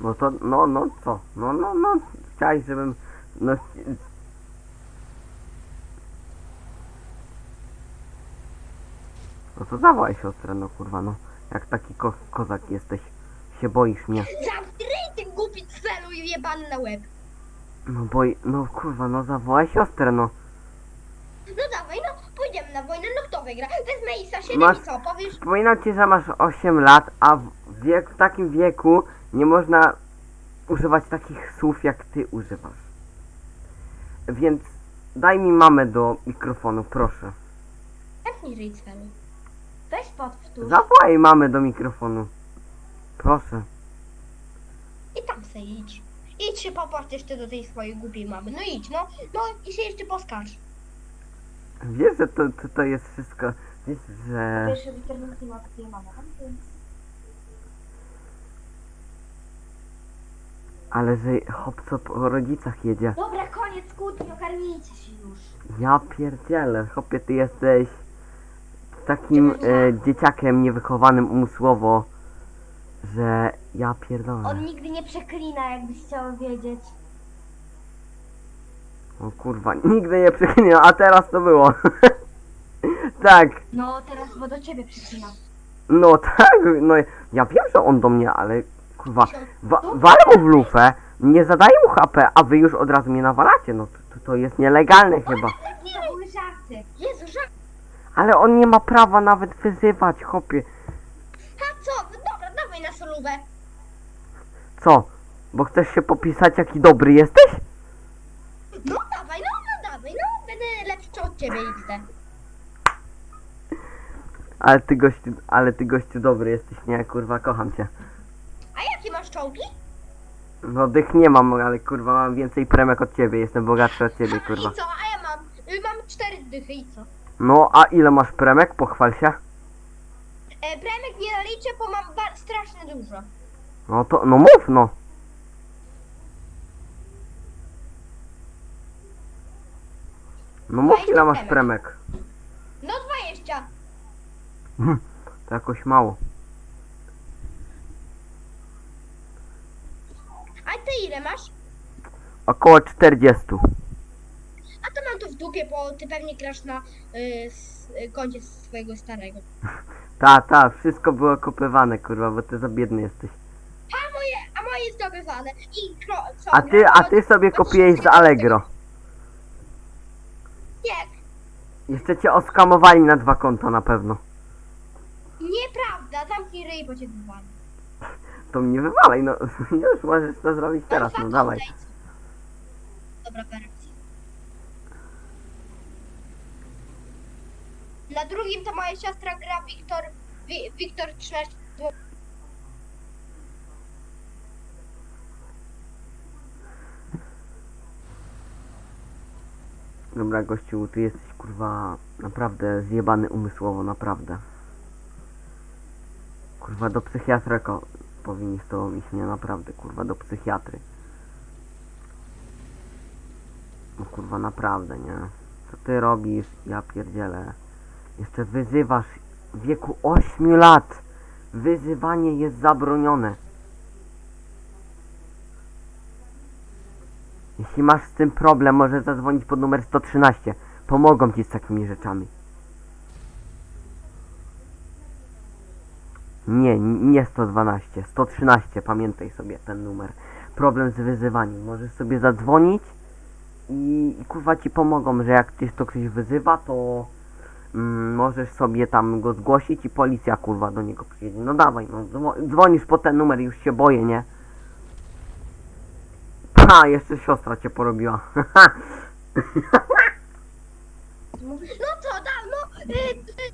No to, no, no co? No, no, no, chciałeś, żebym, no... No to zawołaj siostrę, no kurwa, no. Jak taki ko kozak jesteś, się boisz mnie. Zamknij ty głupi cfelu i jebany na łeb. No boj, no kurwa, no zawołaj siostrę, no. No dawaj, no pójdziemy na wojnę, no kto wygra? Wezmę Isa 7 Masz- i co, powiesz? Przypominam ci, że masz 8 lat, a w, wiek, w takim wieku nie można używać takich słów, jak ty używasz. Więc daj mi mamę do mikrofonu, proszę. Zamknij ryj cfelu. Weź powtórz Zawołaj mamę do mikrofonu. Proszę. i tam se idź. Idź się popatrz jeszcze do tej swojej głupiej mamy. No idź, no. No i się jeszcze poskarż. Wiesz, że to, to, to jest wszystko. Wiesz, że. Pierwszy internet nie ma takiej mamy, Ale że hop co po rodzicach jedzie. Dobra, koniec kłótni, ogarnijcie się już. Ja pierdzielę, hopie ty jesteś takim e, dzieciakiem niewychowanym umysłowo, że ja pierdolę. On nigdy nie przeklina, jakbyś chciał wiedzieć. O kurwa, nigdy nie przeklinam, a teraz to było. tak, No teraz, bo do ciebie przeklina. no tak, no ja wiem, że on do mnie, ale kurwa, wa walę mu w lufę, nie zadaję mu HP, a wy już od razu mnie nawalacie, no to, to jest nielegalne chyba. Nie, były żarty. Jezu, żart. Ale on nie ma prawa nawet wyzywać, chopie. A co? Dobra, dawaj na solówę. Co? Bo chcesz się popisać, jaki dobry jesteś? No dawaj, no, no dawaj, no. Będę lepszy od ciebie, XD. Ale ty gościu, ale ty gościu dobry jesteś, nie? Kurwa, kocham cię. Czołgi? No dych nie mam, ale kurwa mam więcej premek od ciebie, jestem bogatszy od ciebie, A, kurwa. I co? A ja mam, y, mam cztery dychy i co? No, a ile masz premek? Pochwal się. E, premek nie naliczę, bo mam ba- strasznie dużo. No to, no mów, no. No mów ile masz premek. No 20. To jakoś mało. A ty ile masz? Około 40. A to mam to w dupie, bo ty pewnie grasz na y, s, y, koncie swojego starego. Ta, ta, wszystko było kopywane, kurwa, bo ty za biedny jesteś. A moje, a moje zdobywane. I kro, co? A ty, a ty sobie kopiłeś z Allegro. Nie, Jeszcze cię oskamowali na dwa konta na pewno. nieprawda. Zamknij ryj, bo cię wywali. To mnie wywalaj, no. Już możesz to zrobić teraz, Mam no dawaj. konta? Dobra, operacja. Na drugim to moja siostra gra Wiktor, Wi, Wiktor 13. Dobra, gościu, ty jesteś kurwa naprawdę zjebany umysłowo, naprawdę. Kurwa, do psychiatra powinni z tobą iść, nie? Naprawdę, kurwa, do psychiatry. No kurwa, naprawdę, nie? Co ty robisz? Ja pierdzielę. Jeszcze wyzywasz w wieku 8 lat. Wyzywanie jest zabronione. Jeśli masz z tym problem, możesz zadzwonić pod numer 113. Pomogą ci z takimi rzeczami. Nie, nie 112, 113, pamiętaj sobie ten numer. Problem z wyzywaniem. Możesz sobie zadzwonić i, i kurwa ci pomogą, że jak cię to ktoś wyzywa, to mm, możesz sobie tam go zgłosić i policja kurwa do niego przyjedzie. No dawaj, no dzwo- dzwonisz po ten numer, już się boję, nie? Ha, jeszcze siostra cię porobiła. No co, da, no. Y, y,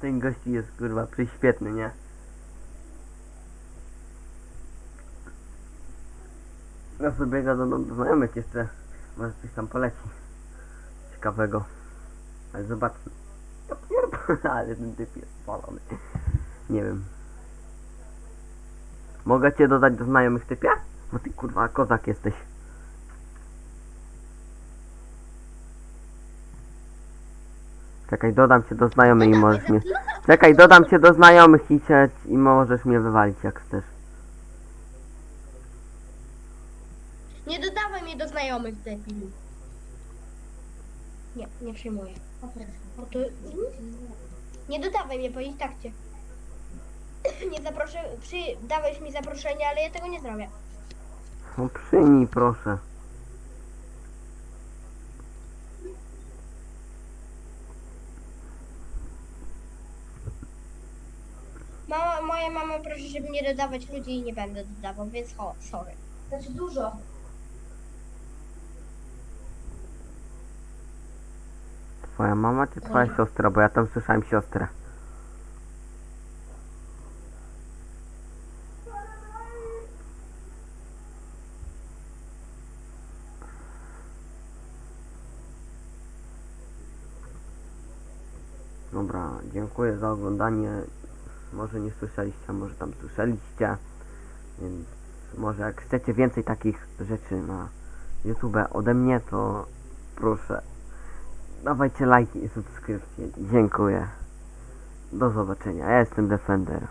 Ten gości jest kurwa przyświetny, nie? Ja sobie go do, do, znajomych jeszcze. Może coś tam poleci. Ciekawego. Ale zobaczmy. Ja pierdolę, Ale ten typ jest spalony. Nie wiem. Mogę cię dodać do znajomych typie? Bo ty kurwa kozak jesteś. Czekaj, dodam cię do znajomych i możesz mnie... Czekaj, dodam cię do znajomych i, cię, i możesz mnie wywalić jak chcesz. Nie dodawaj mnie do znajomych, debilu. Nie, nie przyjmuję. Bo to... Nie dodawaj mnie, bo i tak cię... Nie zaproszę... Przy... Dałeś mi zaproszenie, ale ja tego nie zrobię. No przyjmij proszę. Mama, moja mama prosi, żeby nie dodawać ludzi i nie będę dodawał, więc ho, sorry. Znaczy dużo. Twoja mama czy twoja siostra? Bo ja tam słyszałem siostrę. Dobra, dziękuję za oglądanie. Może nie słyszeliście, może tam słyszeliście. Więc może jak chcecie więcej takich rzeczy na YouTube ode mnie, to proszę Dawajcie lajki i subskrypcje. Dziękuję. Do zobaczenia. Ja jestem Defender.